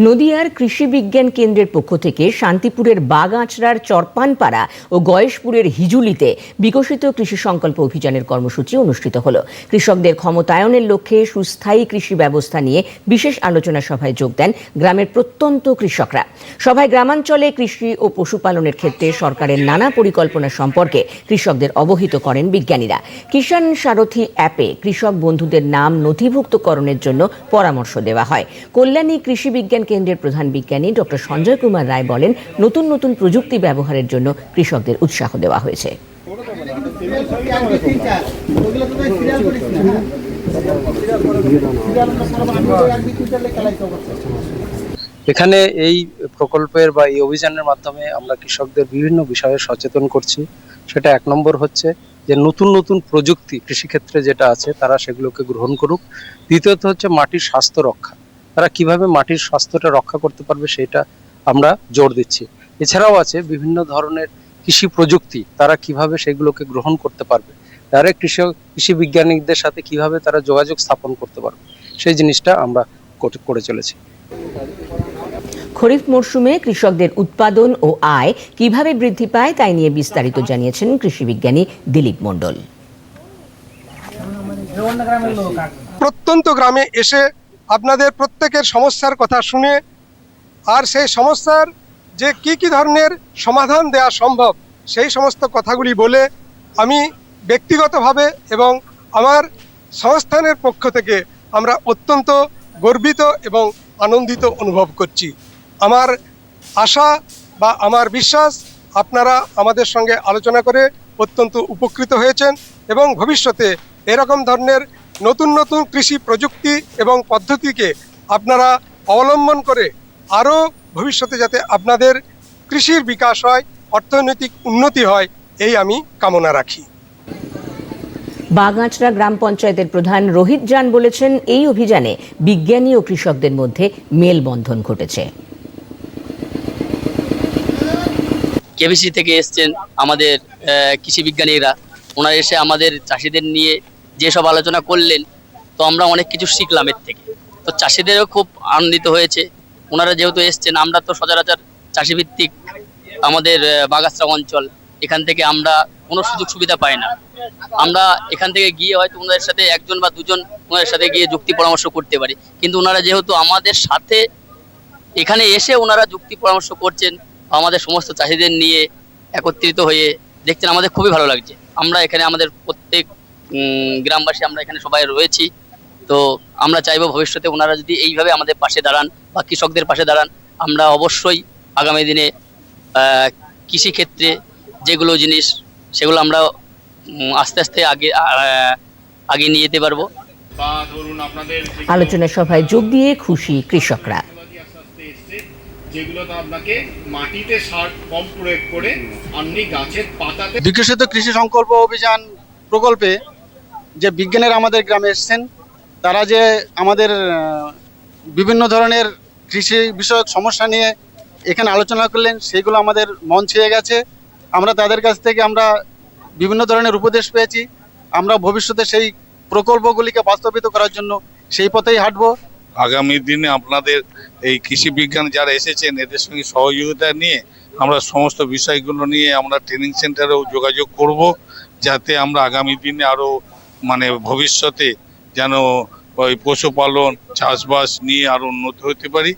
নদিয়ার কৃষি বিজ্ঞান কেন্দ্রের পক্ষ থেকে শান্তিপুরের বাগাঁচড়ার চরপানপাড়া ও গয়েশপুরের হিজুলিতে বিকশিত কৃষি সংকল্প অভিযানের কর্মসূচি অনুষ্ঠিত হল। কৃষকদের ক্ষমতায়নের লক্ষ্যে সুস্থায়ী কৃষি ব্যবস্থা নিয়ে বিশেষ আলোচনা সভায় যোগ দেন গ্রামের প্রত্যন্ত কৃষকরা। সভায় গ্রামাঞ্চলে কৃষি ও পশুপালনের ক্ষেত্রে সরকারের নানা পরিকল্পনা সম্পর্কে কৃষকদের অবহিত করেন বিজ্ঞানীরা। কিষাণ সারথী অ্যাপে কৃষক বন্ধুদের নাম নথিভুক্তকরণের জন্য পরামর্শ দেওয়া হয়। কল্যাণী কৃষি বিজ্ঞান কেন্দ্রের প্রধান বিজ্ঞানী ডক্টর সঞ্জয় কুমার রায় বলেন, নতুন নতুন প্রযুক্তি ব্যবহারের জন্য কৃষকদের উৎসাহ দেওয়া হয়েছে। এখানে এই প্রকল্পের বা এই অভিযানের মাধ্যমে আমরা কৃষকদের বিভিন্ন বিষয়ে সচেতন করছি। সেটা এক নম্বর হচ্ছে যে নতুন নতুন প্রযুক্তি কৃষিক্ষেত্রে যেটা আছে, তারা সেগুলোকে গ্রহণ করুক। দ্বিতীয়ত হচ্ছে মাটির স্বাস্থ্য রক্ষা। তারা কীভাবে মাটির স্বাস্থ্যটা রক্ষা করতে পারবে সেটা আমরা জোর দিচ্ছি। এছাড়াও আছে বিভিন্ন ধরনের কৃষি প্রযুক্তি তারা কীভাবে সেগুলোকে গ্রহণ করতে পারবে। তারা কৃষক কৃষি বিজ্ঞানীদের সাথে কীভাবে তারা যোগাযোগ স্থাপন করতে পারবে সেই জিনিসটা আমরা করে- করে চলেছি। খরিফ মরশুমে কৃষকদের উৎপাদন ও আয় কীভাবে বৃদ্ধি পায় তাই নিয়ে বিস্তারিত জানিয়েছেন কৃষি বিজ্ঞানী দিলীপ মণ্ডল। প্রত্যন্ত গ্রামে এসে আপনাদের প্রত্যেকের সমস্যার কথা শুনে আর সেই সমস্যার যে কি কি ধরনের সমাধান দেওয়া সম্ভব, সেই সমস্ত কথাগুলি বলে আমি ব্যক্তিগতভাবে এবং আমার সংস্থানের পক্ষ থেকে আমরা অত্যন্ত গর্বিত এবং আনন্দিত অনুভব করছি। আমার আশা বা আমার বিশ্বাস আপনারা আমাদের সঙ্গে আলোচনা করে অত্যন্ত উপকৃত হয়েছেন এবং ভবিষ্যতে এরকম ধরনের নতুন নতুন কৃষি প্রযুক্তি এবং পদ্ধতিকে আপনারা অবলম্বন করে আরও ভবিষ্যতে যাতে আপনাদের কৃষির বিকাশ হয় অর্থনৈতিক উন্নতি হয় এই আমি কামনা রাখি। বাগাঁচড়া গ্রাম পঞ্চায়েতের প্রধান রোহিত জান বলেছেন এই অভিযানে বিজ্ঞানী ও কৃষকদের মধ্যে মেলবন্ধন ঘটেছে। কেবিসি থেকে এসছেন আমাদের কৃষি বিজ্ঞানীরা। ওনারা এসে আমাদের চাষিদের নিয়ে যেসব আলোচনা করলেন, তো আমরা অনেক কিছু শিখলাম এর থেকে। তো চাষিদেরও খুব আনন্দিত হয়েছে। ওনারা যেহেতু এসছেন, আমরা তো সচরাচর চাষিভিত্তিক আমাদের বাগাসরা অঞ্চল, এখান থেকে আমরা কোনো সুযোগ সুবিধা পাই না। আমরা এখান থেকে গিয়ে হয়তো ওনাদের সাথে একজন বা দুজন ওনাদের সাথে গিয়ে যুক্তি পরামর্শ করতে পারি। কিন্তু ওনারা যেহেতু আমাদের সাথে এখানে এসে ওনারা যুক্তি পরামর্শ করছেন আমাদের সমস্ত চাষিদের নিয়ে একত্রিত হয়ে দেখছেন, আমাদের খুবই ভালো লাগছে। আমরা এখানে আমাদের প্রত্যেক গ্রামবাসী আমরা এখানে সবাই রয়েছি। তো আমরা চাইব ভবিষ্যতে ওনারা যদি এইভাবে আমাদের পাশে দাঁড়ান বা কৃষকদের পাশে দাঁড়ান আমরা অবশ্যই আগামী দিনে কৃষিক্ষেত্রে যেগুলো জিনিস সেগুলো আমরা আস্তে আস্তে আগে আগে নিয়ে যেতে পারব। বা ধরুন আপনাদের যে আলোচনা সভায় যোগ দিয়ে খুশি কৃষকরা। যন্ত্রপাতি আস্তে আস্তে এসছে যেগুলোতে আপনাকে মাটিতে সার কম প্রয়োগ করে গাছের পাতাতে বিকশিত কৃষি সংকল্প অভিযান প্রকল্পে যে বিজ্ঞানীরা আমাদের গ্রামে এসছেন, তারা যে আমাদের বিভিন্ন ধরনের কৃষি বিষয়ক সমস্যা নিয়ে এখানে আলোচনা করলেন, সেইগুলো আমাদের মন ছুঁয়ে গেছে। আমরা তাদের কাছ থেকে আমরা বিভিন্ন ধরনের উপদেশ পেয়েছি। আমরা ভবিষ্যতে সেই প্রকল্পগুলিকে বাস্তবিত করার জন্য সেই পথেই হাঁটবো। আগামী দিনে আপনাদের এই কৃষি বিজ্ঞান যারা এসেছেন, এদের সঙ্গে সহযোগিতা নিয়ে আমরা সমস্ত বিষয়গুলো নিয়ে আমরা ট্রেনিং সেন্টারেও যোগাযোগ করব, যাতে আমরা আগামী দিনে আরও মানে ভবিষ্যতে যেন ওই পশুপালন চাষবাস নিয়ে আরও উন্নত হতে পারি।